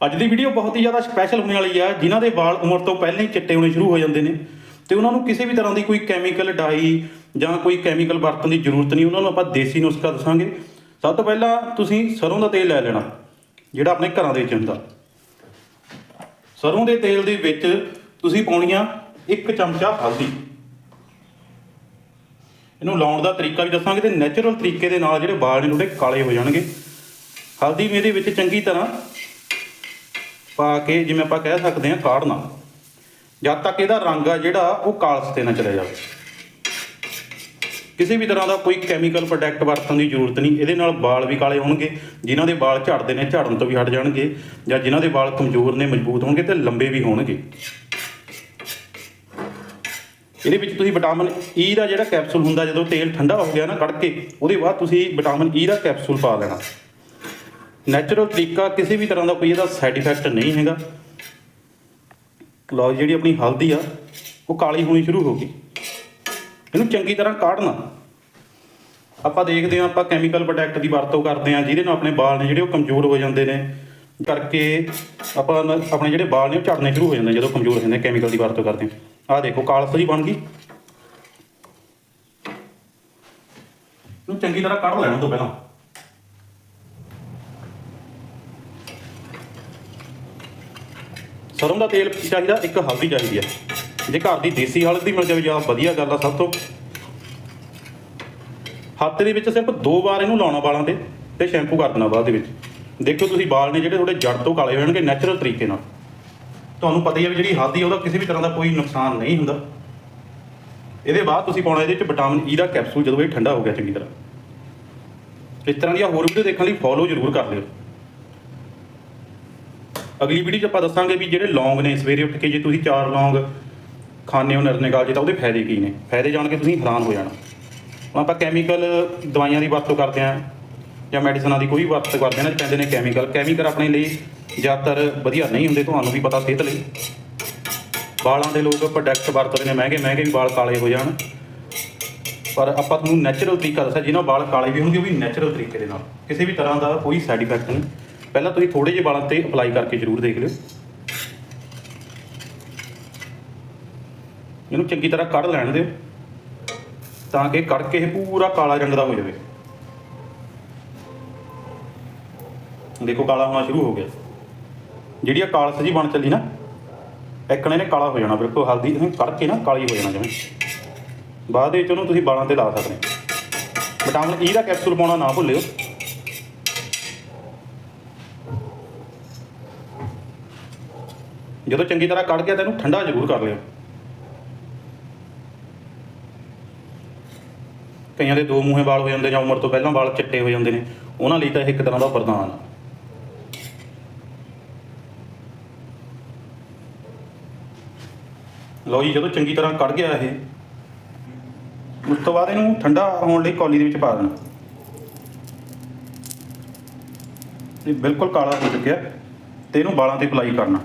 ਅੱਜ ਦੀ ਵੀਡੀਓ ਬਹੁਤ ਹੀ ਜ਼ਿਆਦਾ ਸਪੈਸ਼ਲ ਹੋਣ ਵਾਲੀ ਆ, ਜਿਨ੍ਹਾਂ ਦੇ ਵਾਲ ਉਮਰ ਤੋਂ ਪਹਿਲਾਂ ਹੀ ਚਿੱਟੇ ਹੋਣੇ ਸ਼ੁਰੂ ਹੋ ਜਾਂਦੇ ਨੇ। ਤੇ ਉਹਨਾਂ ਨੂੰ ਕਿਸੇ ਵੀ ਤਰ੍ਹਾਂ ਦੀ ਕੋਈ ਕੈਮੀਕਲ ਡਾਈ ਜਾਂ ਕੋਈ ਕੈਮੀਕਲ ਵਰਤਣ ਦੀ ਜ਼ਰੂਰਤ ਨਹੀਂ, ਉਹਨਾਂ ਨੂੰ ਆਪਾਂ ਦੇਸੀ ਨੁਸਖਾ ਦੱਸਾਂਗੇ। ਸਭ ਤੋਂ ਪਹਿਲਾਂ ਤੁਸੀਂ ਸਰੋਂ ਦਾ ਤੇਲ ਲੈ ਲੈਣਾ, ਜਿਹੜਾ ਆਪਣੇ ਘਰਾਂ ਦੇ ਵਿੱਚ ਹੁੰਦਾ। ਸਰੋਂ ਦੇ ਤੇਲ ਦੇ ਵਿੱਚ ਤੁਸੀਂ ਪਾਉਣੀ ਆ ਇੱਕ ਚਮਚਾ ਹਲਦੀ। ਇਹਨੂੰ ਲਾਉਣ ਦਾ ਤਰੀਕਾ ਵੀ ਦੱਸਾਂਗੇ ਤੇ ਨੈਚੁਰਲ ਤਰੀਕੇ ਦੇ ਨਾਲ ਜਿਹੜੇ ਵਾਲ ਨੇ ਤੁਹਾਡੇ ਕਾਲੇ ਹੋ ਜਾਣਗੇ। ਹਲਦੀ ਵੀ ਇਹਦੇ ਵਿੱਚ ਚੰਗੀ ਤਰ੍ਹਾਂ ਪਾ ਕੇ ਜਿਵੇਂ ਆਪਾਂ ਕਹਿ ਸਕਦੇ ਹਾਂ ਕਾੜਨਾ ਜਦ ਤੱਕ ਇਹਦਾ ਰੰਗ ਆ ਜਿਹੜਾ, ਉਹ ਕਾਲਸ ਤੇ ਨਾ ਚਲਾ ਜਾਵੇ। ਕਿਸੇ ਵੀ ਤਰ੍ਹਾਂ ਦਾ ਕੋਈ ਕੈਮੀਕਲ ਪ੍ਰੋਡਕਟ ਵਰਤਣ ਦੀ ਜ਼ਰੂਰਤ ਨਹੀਂ। ਇਹਦੇ ਨਾਲ ਵਾਲ ਵੀ ਕਾਲੇ ਹੋਣਗੇ। ਜਿਨ੍ਹਾਂ ਦੇ ਵਾਲ ਝੜਦੇ ਨੇ, ਝੜਨ ਤੋਂ ਵੀ ਹਟ ਜਾਣਗੇ। ਜਾਂ ਜਿਨ੍ਹਾਂ ਦੇ ਵਾਲ ਕਮਜ਼ੋਰ ਨੇ, ਮਜ਼ਬੂਤ ਹੋਣਗੇ ਤੇ ਲੰਬੇ ਵੀ ਹੋਣਗੇ। ਇਹਦੇ ਵਿੱਚ ਤੁਸੀਂ ਵਿਟਾਮਿਨ ਈ e ਦਾ ਜਿਹੜਾ ਕੈਪਸੂਲ ਹੁੰਦਾ, ਜਦੋਂ ਤੇਲ ਠੰਡਾ ਹੋ ਗਿਆ ਨਾ ਕੱਢ ਕੇ, ਉਹਦੇ ਬਾਅਦ ਤੁਸੀਂ ਵਿਟਾਮਿਨ ਈ e ਦਾ ਕੈਪਸੂਲ ਪਾ ਲੈਣਾ। ਨੈਚੁਰਲ ਤਰੀਕਾ ਕਿਸੇ ਵੀ ਤਰ੍ਹਾਂ ਦਾ ਕੋਈ ਇਹਦਾ ਸਾਈਡ ਇਫੈਕਟ ਨਹੀਂ ਹੈਗਾ। ਲਓ ਜਿਹੜੀ ਆਪਣੀ ਹਲਦੀ ਆ, ਉਹ ਕਾਲੀ ਹੋਣੀ ਸ਼ੁਰੂ ਹੋ ਗਈ। ਇਹਨੂੰ ਚੰਗੀ ਤਰ੍ਹਾਂ ਕਾੜਨਾ। ਆਪਾਂ ਦੇਖਦੇ ਹਾਂ, ਆਪਾਂ ਕੈਮੀਕਲ ਪ੍ਰੋਡਕਟ ਦੀ ਵਰਤੋਂ ਕਰਦੇ ਹਾਂ, ਜਿਹਦੇ ਨਾਲ ਆਪਣੇ ਵਾਲ ਨੇ ਜਿਹੜੇ ਉਹ ਕਮਜ਼ੋਰ ਹੋ ਜਾਂਦੇ ਨੇ। ਕਰਕੇ ਆਪਾਂ ਆਪਣੇ ਜਿਹੜੇ ਵਾਲ ਨੇ ਉਹ ਝੜਨੇ ਸ਼ੁਰੂ ਹੋ ਜਾਂਦੇ ਜਦੋਂ ਕਮਜ਼ੋਰ ਹੋ ਜਾਂਦੇ ਕੈਮੀਕਲ ਦੀ ਵਰਤੋਂ ਕਰਦੇ ਹਾਂ। ਆਹ ਦੇਖੋ, ਕਾਲਸ ਜੀ ਬਣ ਗਈ। ਇਹਨੂੰ ਚੰਗੀ ਤਰ੍ਹਾਂ ਕੱਢ ਲੈਣਾ ਤੋਂ ਪਹਿਲਾਂ। ਸਰੋਂ ਦਾ ਤੇਲ ਚਾਹੀਦਾ, ਇੱਕ ਹਲਦੀ ਚਾਹੀਦੀ ਹੈ ਜੇ ਘਰ ਦੀ ਦੇਸੀ ਹਲਦੀ ਮਿਲ ਜਾਵੇ ਜਾਂ ਵਧੀਆ ਗੱਲ ਆ ਸਭ ਤੋਂ। ਹੱਥ ਦੇ ਵਿੱਚ ਸਿਰਫ ਦੋ ਵਾਰ ਇਹਨੂੰ ਲਾਉਣਾ ਵਾਲਾਂ ਤੇ ਤੇ ਸ਼ੈਂਪੂ ਕਰ ਦੇਣਾ ਬਾਅਦ ਦੇ ਵਿੱਚ। ਦੇਖੋ ਤੁਸੀਂ ਵਾਲ ਨੇ ਜਿਹੜੇ ਤੁਹਾਡੇ ਜੜ ਤੋਂ ਕਾਲੇ ਹੋ ਜਾਣਗੇ ਨੈਚੁਰਲ ਤਰੀਕੇ ਨਾਲ। ਤੁਹਾਨੂੰ ਪਤਾ ਹੀ ਹੈ ਵੀ ਜਿਹੜੀ ਹਲਦੀ ਉਹਦਾ ਕਿਸੇ ਵੀ ਤਰ੍ਹਾਂ ਦਾ ਕੋਈ ਨੁਕਸਾਨ ਨਹੀਂ ਹੁੰਦਾ। ਇਹਦੇ ਬਾਅਦ ਤੁਸੀਂ ਪਾਉਣਾ ਇਹਦੇ ਵਿੱਚ ਵਿਟਾਮਿਨ ਈ e ਦਾ ਕੈਪਸੂਲ ਜਦੋਂ ਇਹ ਠੰਡਾ ਹੋ ਗਿਆ ਚੰਗੀ ਤਰ੍ਹਾਂ। ਇਸ ਤਰ੍ਹਾਂ ਦੀਆਂ ਹੋਰ ਵੀਡੀਓ ਦੇਖਣ ਲਈ ਫੋਲੋ ਜ਼ਰੂਰ ਕਰ ਲਿਓ। ਅਗਲੀ ਵੀਡੀਓ 'ਚ ਆਪਾਂ ਦੱਸਾਂਗੇ ਵੀ ਜਿਹੜੇ ਲੌਂਗ ਨੇ ਸਵੇਰੇ ਉੱਠ ਕੇ ਜੇ ਤੁਸੀਂ ਚਾਰ ਲੌਂਗ ਖਾਣੇ ਹੋ ਨਿਰਣੇ ਜੇ ਤਾਂ ਉਹਦੇ ਫਾਇਦੇ ਕੀ ਨੇ? ਫਾਇਦੇ ਜਾਣ ਕੇ ਤੁਸੀਂ ਹੈਰਾਨ ਹੋ ਜਾਣਾ। ਹੁਣ ਆਪਾਂ ਕੈਮੀਕਲ ਦਵਾਈਆਂ ਦੀ ਵਰਤੋਂ ਕਰਦੇ ਹਾਂ ਜਾਂ ਮੈਡੀਸਨਾਂ ਦੀ ਕੋਈ ਵਰਤੋਂ ਕਰਦੇ ਹਾਂ ਨਾ, ਕਹਿੰਦੇ ਨੇ ਕੈਮੀਕਲ ਕੈਮੀਕਲ ਆਪਣੇ ਲਈ ਜ਼ਿਆਦਾਤਰ ਵਧੀਆ ਨਹੀਂ ਹੁੰਦੇ, ਤੁਹਾਨੂੰ ਵੀ ਪਤਾ ਸਿਹਤ ਲਈ। ਵਾਲਾਂ ਦੇ ਲੋਕ ਪ੍ਰੋਡਕਟ ਵਰਤਦੇ ਨੇ, ਮਹਿੰਗੇ ਮਹਿੰਗੇ ਵੀ ਵਾਲ ਕਾਲੇ ਹੋ ਜਾਣ। ਪਰ ਆਪਾਂ ਤੁਹਾਨੂੰ ਨੈਚੁਰਲ ਤਰੀਕਾ ਦੱਸਿਆ ਜਿਹਨਾਂ ਵਾਲ ਕਾਲੇ ਵੀ ਹੋਣਗੇ, ਉਹ ਵੀ ਨੈਚੁਰਲ ਤਰੀਕੇ ਦੇ ਨਾਲ। ਕਿਸੇ ਵੀ ਤਰ੍ਹਾਂ ਦਾ ਕੋਈ ਸਾਈਡ ਇਫੈਕਟ ਨਹੀਂ। ਪਹਿਲਾਂ ਤੁਸੀਂ ਥੋੜੇ ਜਿਹੇ ਵਾਲਾਂ ਤੇ ਅਪਲਾਈ ਕਰਕੇ ਜ਼ਰੂਰ ਦੇਖ ਲਿਓ। ਇਹਨੂੰ ਚੰਗੀ ਤਰ੍ਹਾਂ ਕੱਢ ਲੈਣ ਦਿਓ, ਤਾਂ ਕਿ ਕੜ ਕੇ ਇਹ ਪੂਰਾ ਕਾਲਾ ਰੰਗ ਦਾ ਹੋ ਜਾਵੇ। ਦੇਖੋ ਕਾਲਾ ਹੋਣਾ ਸ਼ੁਰੂ ਹੋ ਗਿਆ। ਜਿਹੜੀ ਆ ਕਾਲਸ ਜੀ ਬਣ ਚੱਲੀ ਨਾ ਇੱਕਣੇ ਨੇ ਕਾਲਾ ਹੋ ਜਾਣਾ, ਬਿਲਕੁਲ ਹਲਦੀ, ਇਹਨੂੰ ਕੱਢ ਕੇ ਨਾ ਕਾਲੀ ਹੋ ਜਾਣਾ ਜਿਵੇਂ। ਬਾਅਦ ਵਿੱਚ ਉਹਨੂੰ ਤੁਸੀਂ ਵਾਲਾਂ ਤੇ ਲਾ ਸਕਦੇ ਵਿਟਾਮਿਨ ਈ ਦਾ ਕੈਪਸੂਲ ਪਾਉਣਾ ਨਾ ਭੁੱਲਿਓ। ਜਦੋਂ ਚੰਗੀ ਤਰ੍ਹਾਂ ਕੱਢ ਗਿਆ ਤਾਂ ਇਹਨੂੰ ਠੰਡਾ ਜ਼ਰੂਰ ਕਰ ਲਿਓ। ਕਈਆਂ ਦੇ ਦੋ ਮੂੰਹੇ ਵਾਲ ਹੋ ਜਾਂਦੇ ਜਾਂ ਉਮਰ ਤੋਂ ਪਹਿਲਾਂ ਵਾਲ ਚਿੱਟੇ ਹੋ ਜਾਂਦੇ ਨੇ, ਉਹਨਾਂ ਲਈ ਤਾਂ ਇਹ ਇੱਕ ਤਰ੍ਹਾਂ ਦਾ ਵਰਦਾਨ ਆ। ਲਓ ਜੀ, ਜਦੋਂ ਚੰਗੀ ਤਰ੍ਹਾਂ ਕੱਢ ਗਿਆ ਇਹ, ਉਸ ਤੋਂ ਬਾਅਦ ਇਹਨੂੰ ਠੰਡਾ ਹੋਣ ਲਈ ਕੌਲੀ ਦੇ ਵਿੱਚ ਪਾ ਦੇਣਾ। ਇਹ ਬਿਲਕੁਲ ਕਾਲਾ ਹੋ ਚੁੱਕਿਆ ਤੇ ਇਹਨੂੰ ਵਾਲਾਂ ਤੇ ਅਪਲਾਈ ਕਰਨਾ।